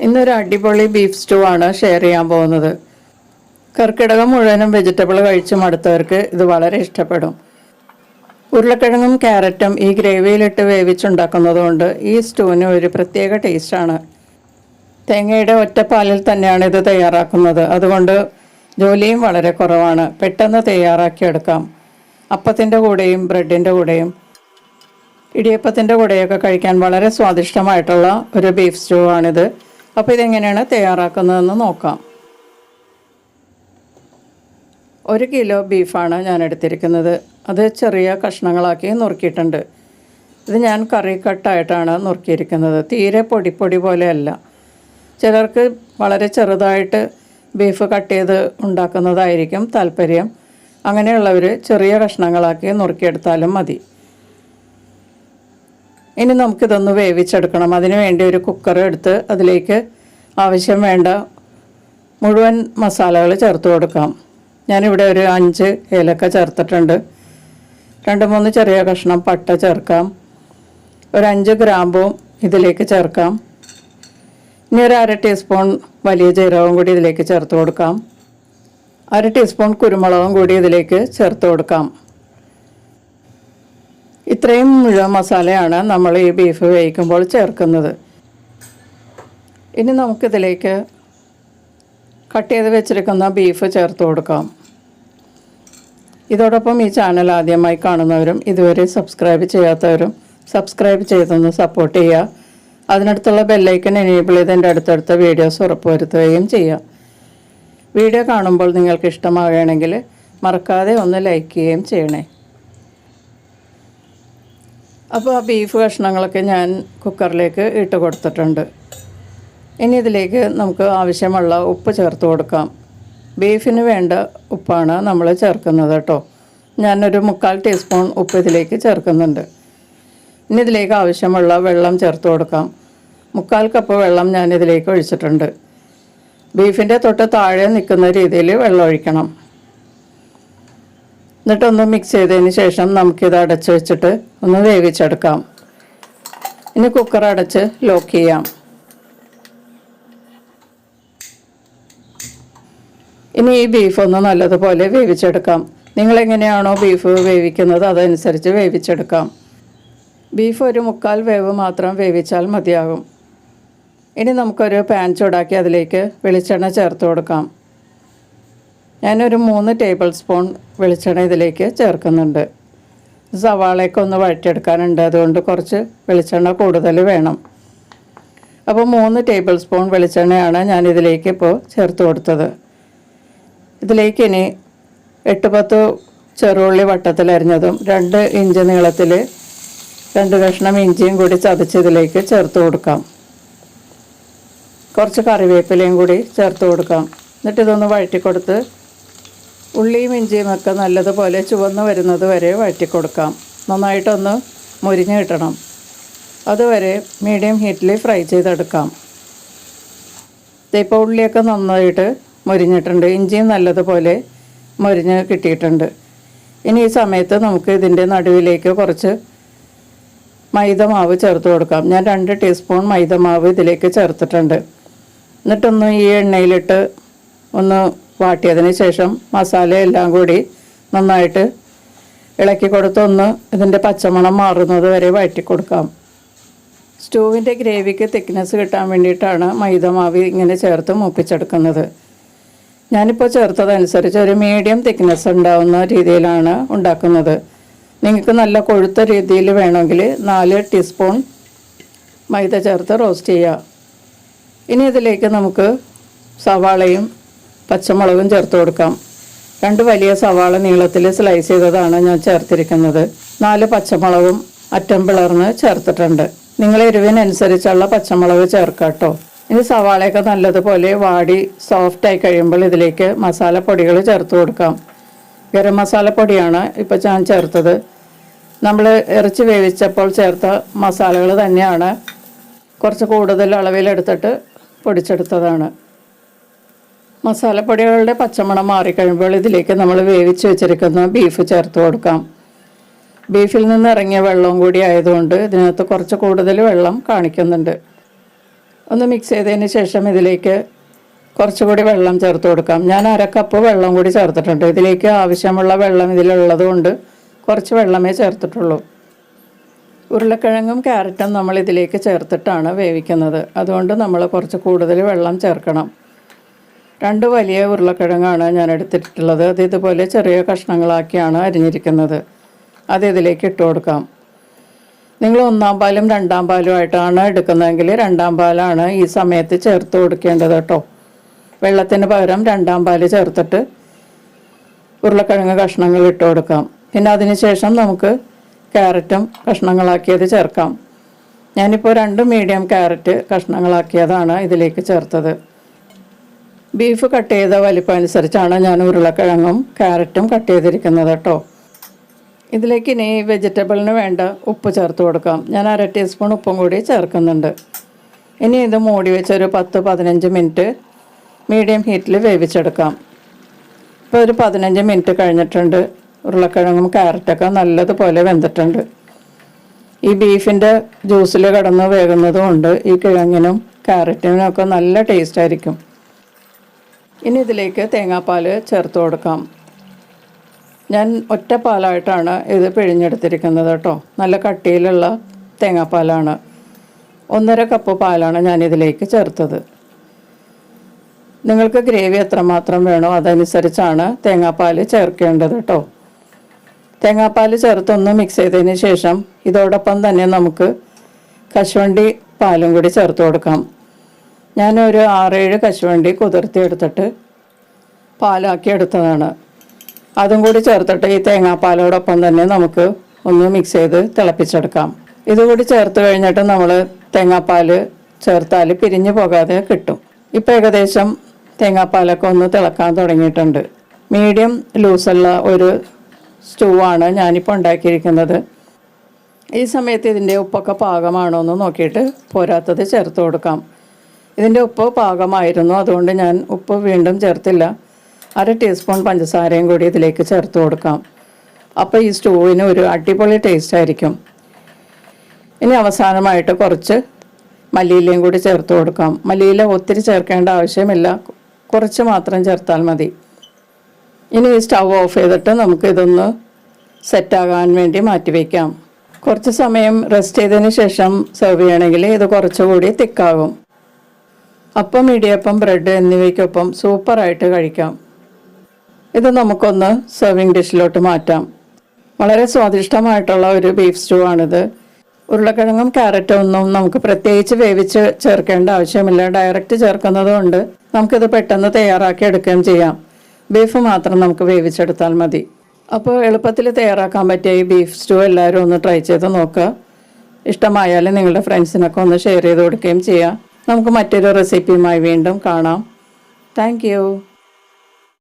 ഇന്നൊരു അടിപൊളി beef stew ആണ് ഷെയർ ചെയ്യാൻ പോകുന്നത്. കർക്കിടകം മുഴുവനും വെജിറ്റബിൾ കഴിച്ച് മടുത്തവർക്ക് ഇത് വളരെ ഇഷ്ടപ്പെടും. ഉരുളക്കിഴങ്ങും ക്യാരറ്റും ഈ ഗ്രേവിയിലിട്ട് വേവിച്ചുണ്ടാക്കുന്നതുകൊണ്ട് ഈ സ്റ്റൂവിന് ഒരു പ്രത്യേക ടേസ്റ്റാണ് തേങ്ങയുടെ ഒറ്റപ്പാലിൽ തന്നെയാണ് ഇത് തയ്യാറാക്കുന്നത്. അതുകൊണ്ട് ജോലിയും വളരെ കുറവാണ്. പെട്ടെന്ന് തയ്യാറാക്കിയെടുക്കാം അപ്പത്തിന്റെ കൂടെയും ബ്രെഡിന്റെ കൂടെയും. ഇടിയപ്പത്തിന്റെ കൂടെയൊക്കെ കഴിക്കാൻ വളരെ സ്വാദിഷ്ടമായിട്ടുള്ള ഒരു ബീഫ് സ്റ്റൂ ആണിത്. അപ്പോൾ ഇതെങ്ങനെയാണ് തയ്യാറാക്കുന്നതെന്ന് നോക്കാം. ഒരു കിലോ ബീഫാണ് ഞാൻ എടുത്തിരിക്കുന്നത്. അത് ചെറിയ കഷ്ണങ്ങളാക്കി നുറുക്കിയിട്ടുണ്ട്. ഇത് ഞാൻ കറി കട്ടായിട്ടാണ് നുറുക്കിയിരിക്കുന്നത്. തീരെ പൊടി പൊടി പോലെയല്ല. ചിലർക്ക് വളരെ ചെറുതായിട്ട് ബീഫ് കട്ട് ചെയ്ത് ഉണ്ടാക്കുന്നതായിരിക്കും താല്പര്യം. അങ്ങനെയുള്ളവർ ചെറിയ കഷ്ണങ്ങളാക്കി നുറുക്കിയെടുത്താലും മതി. ഇനി നമുക്കിതൊന്ന് വേവിച്ചെടുക്കണം. അതിന് വേണ്ടി ഒരു കുക്കർ എടുത്ത് അതിലേക്ക് ആവശ്യം വേണ്ട മുഴുവൻ മസാലകൾ ചേർത്ത് കൊടുക്കാം. ഞാനിവിടെ ഒരു അഞ്ച് ഏലക്ക ചേർത്തിട്ടുണ്ട്. രണ്ട് മൂന്ന് ചെറിയ കഷ്ണം പട്ട ചേർക്കാം. ഒരു അഞ്ച് ഗ്രാമ്പും ഇതിലേക്ക് ചേർക്കാം. ഇനി ഒരു അര ടീസ്പൂൺ വലിയ ജീരകവും കൂടി ഇതിലേക്ക് ചേർത്ത് കൊടുക്കാം. അര ടീസ്പൂൺ കുരുമുളകും കൂടി ഇതിലേക്ക് ചേർത്ത് കൊടുക്കാം. ഇത്രയും മുഴുവൻ മസാലയാണ് നമ്മൾ ഈ ബീഫ് വേവിക്കുമ്പോൾ ചേർക്കുന്നത്. ഇനി നമുക്കിതിലേക്ക് കട്ട് ചെയ്ത് വെച്ചിരിക്കുന്ന ബീഫ് ചേർത്ത് കൊടുക്കാം. ഇതോടൊപ്പം ഈ ചാനൽ ആദ്യമായി കാണുന്നവരും ഇതുവരെ സബ്സ്ക്രൈബ് ചെയ്യാത്തവരും സബ്സ്ക്രൈബ് ചെയ്തൊന്ന് സപ്പോർട്ട് ചെയ്യുക. അതിനടുത്തുള്ള ബെല്ലൈക്കൺ എനേബിൾ ചെയ്ത് എന്റെ അടുത്തടുത്ത വീഡിയോസ് ഉറപ്പുവരുത്തുകയും ചെയ്യുക. വീഡിയോ കാണുമ്പോൾ നിങ്ങൾക്ക് ഇഷ്ടമാകണമെങ്കിൽ മറക്കാതെ ഒന്ന് ലൈക്ക് ചെയ്യുകയും ചെയ്യണേ. അപ്പോൾ ആ ബീഫ് കഷ്ണങ്ങളൊക്കെ ഞാൻ കുക്കറിലേക്ക് ഇട്ട് കൊടുത്തിട്ടുണ്ട്. ഇനി ഇതിലേക്ക് നമുക്ക് ആവശ്യമുള്ള ഉപ്പ് ചേർത്ത് കൊടുക്കാം. ബീഫിന് വേണ്ട ഉപ്പാണ് നമ്മൾ ചേർക്കുന്നത് കേട്ടോ. ഞാനൊരു മുക്കാൽ ടീസ്പൂൺ ഉപ്പ് ഇതിലേക്ക് ചേർക്കുന്നുണ്ട്. ഇനി ഇതിലേക്ക് ആവശ്യമുള്ള വെള്ളം ചേർത്ത് കൊടുക്കാം. മുക്കാൽ കപ്പ് വെള്ളം ഞാൻ ഇതിലേക്ക് ഒഴിച്ചിട്ടുണ്ട്. ബീഫിന്റെ തൊട്ട് താഴെ നിൽക്കുന്ന രീതിയിൽ വെള്ളം ഒഴിക്കണം. എന്നിട്ടൊന്ന് മിക്സ് ചെയ്തതിന് ശേഷം നമുക്കിത് അടച്ച് വെച്ചിട്ട് ഒന്ന് വേവിച്ചെടുക്കാം. ഇനി കുക്കർ അടച്ച് ലോക്ക് ചെയ്യാം. ഇനി ഈ ബീഫ് ഒന്ന് നല്ലതുപോലെ വേവിച്ചെടുക്കാം. നിങ്ങൾ എങ്ങനെയാണോ ബീഫ് വേവിക്കുന്നത് അതനുസരിച്ച് വേവിച്ചെടുക്കാം. ബീഫ് ഒരു മുക്കാൽ വേവ് മാത്രം വേവിച്ചാൽ മതിയാകും. ഇനി നമുക്കൊരു പാൻ ചൂടാക്കി അതിലേക്ക് വെളിച്ചെണ്ണ ചേർത്ത് കൊടുക്കാം. ഞാനൊരു മൂന്ന് ടേബിൾ സ്പൂൺ വെളിച്ചെണ്ണ ഇതിലേക്ക് ചേർക്കുന്നുണ്ട്. സവാളയൊക്കെ ഒന്ന് വഴറ്റിയെടുക്കാനുണ്ട്. അതുകൊണ്ട് കുറച്ച് വെളിച്ചെണ്ണ കൂടുതൽ വേണം. അപ്പോൾ മൂന്ന് ടേബിൾ സ്പൂൺ വെളിച്ചെണ്ണയാണ് ഞാൻ ഇതിലേക്ക് ഇപ്പോൾ ചേർത്ത് കൊടുത്തത്. ഇതിലേക്ക് ഇനി എട്ട് പത്ത് ചെറുള്ളി വട്ടത്തിലരിഞ്ഞതും രണ്ട് ഇഞ്ച് നീളത്തിൽ രണ്ട് കഷ്ണം ഇഞ്ചിയും കൂടി ചതച്ച് ഇതിലേക്ക് ചേർത്ത് കൊടുക്കാം. കുറച്ച് കറിവേപ്പിലയും കൂടി ചേർത്ത് കൊടുക്കാം. എന്നിട്ട് ഇതൊന്ന് വഴറ്റി ഉള്ളിയും ഇഞ്ചിയും ഒക്കെ നല്ലതുപോലെ ചുവന്ന് വരുന്നത് വരെ വഴറ്റിക്കൊടുക്കാം. നന്നായിട്ടൊന്ന് മുരിഞ്ഞ് കിട്ടണം. അതുവരെ മീഡിയം ഹീറ്റിൽ ഫ്രൈ ചെയ്തെടുക്കാം. ഇപ്പോൾ ഉള്ളിയൊക്കെ നന്നായിട്ട് മുരിഞ്ഞിട്ടുണ്ട്. ഇഞ്ചിയും നല്ലതുപോലെ മുരിഞ്ഞ് കിട്ടിയിട്ടുണ്ട്. ഇനി ഈ സമയത്ത് നമുക്ക് ഇതിന്റെ നടുവിലേക്ക് കുറച്ച് മൈദ മാവ് ചേർത്ത് കൊടുക്കാം. ഞാൻ രണ്ട് ടീസ്പൂൺ മൈദ മാവ് ഇതിലേക്ക് ചേർത്തിട്ടുണ്ട്. എന്നിട്ടൊന്ന് ഈ എണ്ണയിലിട്ട് ഒന്ന് വാട്ടിയതിന് ശേഷം മസാല എല്ലാം കൂടി നന്നായിട്ട് ഇളക്കി കൊടുത്തൊന്ന് ഇതിന്റെ പച്ചമണം മാറുന്നത് വരെ വഴറ്റി കൊടുക്കാം. സ്റ്റൂവിന്റെ ഗ്രേവിക്ക് തിക്നെസ് കിട്ടാൻ വേണ്ടിയിട്ടാണ് മൈദ മാവ് ഇങ്ങനെ ചേർത്ത് മൂപ്പിച്ചെടുക്കുന്നത്. ഞാനിപ്പോൾ ചേർത്തതനുസരിച്ച് ഒരു മീഡിയം തിക്നെസ് ഉണ്ടാവുന്ന രീതിയിലാണ് ഉണ്ടാക്കുന്നത്. നിങ്ങൾക്ക് നല്ല കൊഴുത്ത രീതിയിൽ വേണമെങ്കിൽ നാല് ടീസ്പൂൺ മൈദ ചേർത്ത് റോസ്റ്റ് ചെയ്യുക ഇനി ഇതിലേക്ക് നമുക്ക് സവാളയും പച്ചമുളകും ചേർത്ത് കൊടുക്കാം. രണ്ട് വലിയ സവാള നീളത്തിൽ സ്ലൈസ് ചെയ്തതാണ് ഞാൻ ചേർത്തിരിക്കുന്നത്. നാല് പച്ചമുളകും അറ്റം പിളർന്ന് ചേർത്തിട്ടുണ്ട്. നിങ്ങൾ എരിവിനനുസരിച്ചുള്ള പച്ചമുളക് ചേർക്കാം കേട്ടോ. ഇനി സവാളയൊക്കെ നല്ലതുപോലെ വാടി സോഫ്റ്റായി കഴിയുമ്പോൾ ഇതിലേക്ക് മസാലപ്പൊടികൾ ചേർത്ത് കൊടുക്കാം. ഗരം മസാലപ്പൊടിയാണ് ഇപ്പോൾ ഞാൻ ചേർത്തത്. നമ്മൾ ഇറച്ചി വേവിച്ചപ്പോൾ ചേർത്ത മസാലകൾ തന്നെയാണ്. കുറച്ച് കൂടുതൽ അളവിലെടുത്തിട്ട് പൊടിച്ചെടുത്തതാണ്. മസാലപ്പൊടികളുടെ പച്ചമണം മാറിക്കഴിയുമ്പോൾ ഇതിലേക്ക് നമ്മൾ വേവിച്ച് വെച്ചിരിക്കുന്ന ബീഫ് ചേർത്ത് കൊടുക്കാം. ബീഫിൽ നിന്ന് ഇറങ്ങിയ വെള്ളവും കൂടി ആയതുകൊണ്ട് ഇതിനകത്ത് കുറച്ച് കൂടുതൽ വെള്ളം കാണിക്കുന്നുണ്ട്. ഒന്ന് മിക്സ് ചെയ്തതിന് ശേഷം ഇതിലേക്ക് കുറച്ചുകൂടി വെള്ളം ചേർത്ത് കൊടുക്കാം. ഞാൻ അര കപ്പ് വെള്ളം കൂടി ചേർത്തിട്ടുണ്ട്. ഇതിലേക്ക് ആവശ്യമുള്ള വെള്ളം ഇതിലുള്ളത് കൊണ്ട് കുറച്ച് വെള്ളമേ ചേർത്തിട്ടുള്ളൂ. ഉരുളക്കിഴങ്ങും ക്യാരറ്റും നമ്മൾ ഇതിലേക്ക് ചേർത്തിട്ടാണ് വേവിക്കുന്നത്. അതുകൊണ്ട് നമ്മൾ കുറച്ച് കൂടുതൽ വെള്ളം ചേർക്കണം. രണ്ട് വലിയ ഉരുളക്കിഴങ്ങാണ് ഞാൻ എടുത്തിട്ടുള്ളത്. അത് ഇതുപോലെ ചെറിയ കഷ്ണങ്ങളാക്കിയാണ് അരിഞ്ഞിരിക്കുന്നത്. അത് ഇതിലേക്ക് ഇട്ട് കൊടുക്കാം. നിങ്ങൾ ഒന്നാം പാലും രണ്ടാം പാലും ആയിട്ടാണ് എടുക്കുന്നതെങ്കിൽ രണ്ടാം പാലാണ് ഈ സമയത്ത് ചേർത്ത് കൊടുക്കേണ്ടത് കേട്ടോ. വെള്ളത്തിന് പകരം രണ്ടാം പാൽ ചേർത്തിട്ട് ഉരുളക്കിഴങ്ങ് കഷ്ണങ്ങൾ ഇട്ട് കൊടുക്കാം. പിന്നെ അതിന് ശേഷം നമുക്ക് ക്യാരറ്റും കഷ്ണങ്ങളാക്കിയത് ചേർക്കാം. ഞാനിപ്പോൾ രണ്ട് മീഡിയം ക്യാരറ്റ് കഷ്ണങ്ങളാക്കിയതാണ് ഇതിലേക്ക് ചേർത്തത്. ബീഫ് കട്ട് ചെയ്ത വലിപ്പം അനുസരിച്ചാണ് ഞാൻ ഉരുളക്കിഴങ്ങും ക്യാരറ്റും കട്ട് ചെയ്തിരിക്കുന്നത് കേട്ടോ. ഇതിലേക്ക് ഇനി വെജിറ്റബിളിന് വേണ്ട ഉപ്പ് ചേർത്ത് കൊടുക്കാം. ഞാൻ അര ടീസ്പൂൺ ഉപ്പും കൂടി ചേർക്കുന്നുണ്ട്. ഇനി ഇത് മൂടി വെച്ചൊരു പത്ത് പതിനഞ്ച് മിനിറ്റ് മീഡിയം ഹീറ്റിൽ വേവിച്ചെടുക്കാം. ഇപ്പോൾ ഒരു പതിനഞ്ച് മിനിറ്റ് കഴിഞ്ഞിട്ടുണ്ട്. ഉരുളക്കിഴങ്ങും ക്യാരറ്റൊക്കെ നല്ലതുപോലെ വെന്തിട്ടുണ്ട്. ഈ ബീഫിന്റെ ജ്യൂസിൽ കിടന്ന് വേകുന്നതുകൊണ്ട് ഈ കിഴങ്ങിനും ക്യാരറ്റിനും ഒക്കെ നല്ല ടേസ്റ്റ് ആയിരിക്കും. ഇനി ഇതിലേക്ക് തേങ്ങാപ്പാൽ ചേർത്ത് കൊടുക്കാം. ഞാൻ ഒറ്റ പാലായിട്ടാണ് ഇത് പിഴിഞ്ഞെടുത്തിരിക്കുന്നത് കേട്ടോ. നല്ല കട്ടിയിലുള്ള തേങ്ങാപ്പാലാണ്. ഒന്നര കപ്പ് പാലാണ് ഞാൻ ഇതിലേക്ക് ചേർത്തത്. നിങ്ങൾക്ക് ഗ്രേവി എത്രമാത്രം വേണോ അതനുസരിച്ചാണ് തേങ്ങാപ്പാൽ ചേർക്കേണ്ടത് കേട്ടോ. തേങ്ങാപ്പാൽ ചേർത്തൊന്ന് മിക്സ് ചെയ്തതിന് ശേഷം ഇതോടൊപ്പം തന്നെ നമുക്ക് കശുവണ്ടി പാലും കൂടി ചേർത്ത് കൊടുക്കാം. ഞാനൊരു ആറേഴ് കശുവണ്ടി കുതിർത്തി എടുത്തിട്ട് പാലാക്കി എടുത്തതാണ്. അതും കൂടി ചേർത്തിട്ട് ഈ തേങ്ങാപ്പാലോടൊപ്പം തന്നെ നമുക്ക് ഒന്ന് മിക്സ് ചെയ്ത് തിളപ്പിച്ചെടുക്കാം. ഇതുകൂടി ചേർത്ത് കഴിഞ്ഞിട്ട് നമ്മൾ തേങ്ങാപ്പാൽ ചേർത്താൽ പിരിഞ്ഞു പോകാതെ കിട്ടും. ഇപ്പം ഏകദേശം തേങ്ങാപ്പാലൊക്കെ ഒന്ന് തിളക്കാൻ തുടങ്ങിയിട്ടുണ്ട്. മീഡിയം ലൂസുള്ള ഒരു സ്റ്റൂ ആണ് ഞാനിപ്പോൾ ഉണ്ടാക്കിയിരിക്കുന്നത്. ഈ സമയത്ത് ഇതിന്റെ ഉപ്പൊക്കെ പാകമാണോ എന്ന് നോക്കിയിട്ട് പോരാത്തത് ചേർത്ത് കൊടുക്കാം. ഇതിന്റെ ഉപ്പ് പാകമായിരുന്നു. അതുകൊണ്ട് ഞാൻ ഉപ്പ് വീണ്ടും ചേർത്തില്ല. അര ടീസ്പൂൺ പഞ്ചസാരയും കൂടി ഇതിലേക്ക് ചേർത്ത് കൊടുക്കാം. അപ്പോൾ ഈ സ്റ്റൂവിന് ഒരു അടിപൊളി ടേസ്റ്റ് ആയിരിക്കും. ഇനി അവസാനമായിട്ട് കുറച്ച് മല്ലിയിലയും കൂടി ചേർത്ത് കൊടുക്കാം. മല്ലിയില ഒത്തിരി ചേർക്കേണ്ട ആവശ്യമില്ല. കുറച്ച് മാത്രം ചേർത്താൽ മതി. ഇനി സ്റ്റവ് ഓഫ് ചെയ്തിട്ട് നമുക്ക് ഇതൊന്ന് സെറ്റാകാൻ വേണ്ടി മാറ്റി വയ്ക്കാം കുറച്ച് സമയം റെസ്റ്റ് ചെയ്തതിന് ശേഷം സെർവ് ചെയ്യണമെങ്കിൽ ഇത് കുറച്ചുകൂടി തിക്കാകും അപ്പം ഇടിയപ്പം ബ്രെഡ് എന്നിവയ്ക്കൊപ്പം സൂപ്പറായിട്ട് കഴിക്കാം. ഇത് നമുക്കൊന്ന് സെർവിങ് ഡിഷിലോട്ട് മാറ്റാം. വളരെ സ്വാദിഷ്ടമായിട്ടുള്ള ഒരു ബീഫ് സ്റ്റൂ ആണിത്. ഉരുളക്കിഴങ്ങും ക്യാരറ്റും ഒന്നും നമുക്ക് പ്രത്യേകിച്ച് വേവിച്ച് ചേർക്കേണ്ട ആവശ്യമില്ല. ഡയറക്റ്റ് ചേർക്കുന്നത് കൊണ്ട് നമുക്കിത് പെട്ടെന്ന് തയ്യാറാക്കി എടുക്കുകയും ചെയ്യാം. ബീഫ് മാത്രം നമുക്ക് വേവിച്ചെടുത്താൽ മതി. അപ്പോൾ എളുപ്പത്തിൽ തയ്യാറാക്കാൻ പറ്റിയ ഈ ബീഫ് സ്റ്റൂ എല്ലാവരും ഒന്ന് ട്രൈ ചെയ്ത് നോക്കുക ഇഷ്ടമായാലും നിങ്ങളുടെ ഫ്രണ്ട്സിനൊക്കെ ഒന്ന് ഷെയർ ചെയ്ത് കൊടുക്കുകയും ചെയ്യാം. നമുക്ക് മറ്റൊരു റെസിപ്പിയുമായി വീണ്ടും കാണാം. താങ്ക്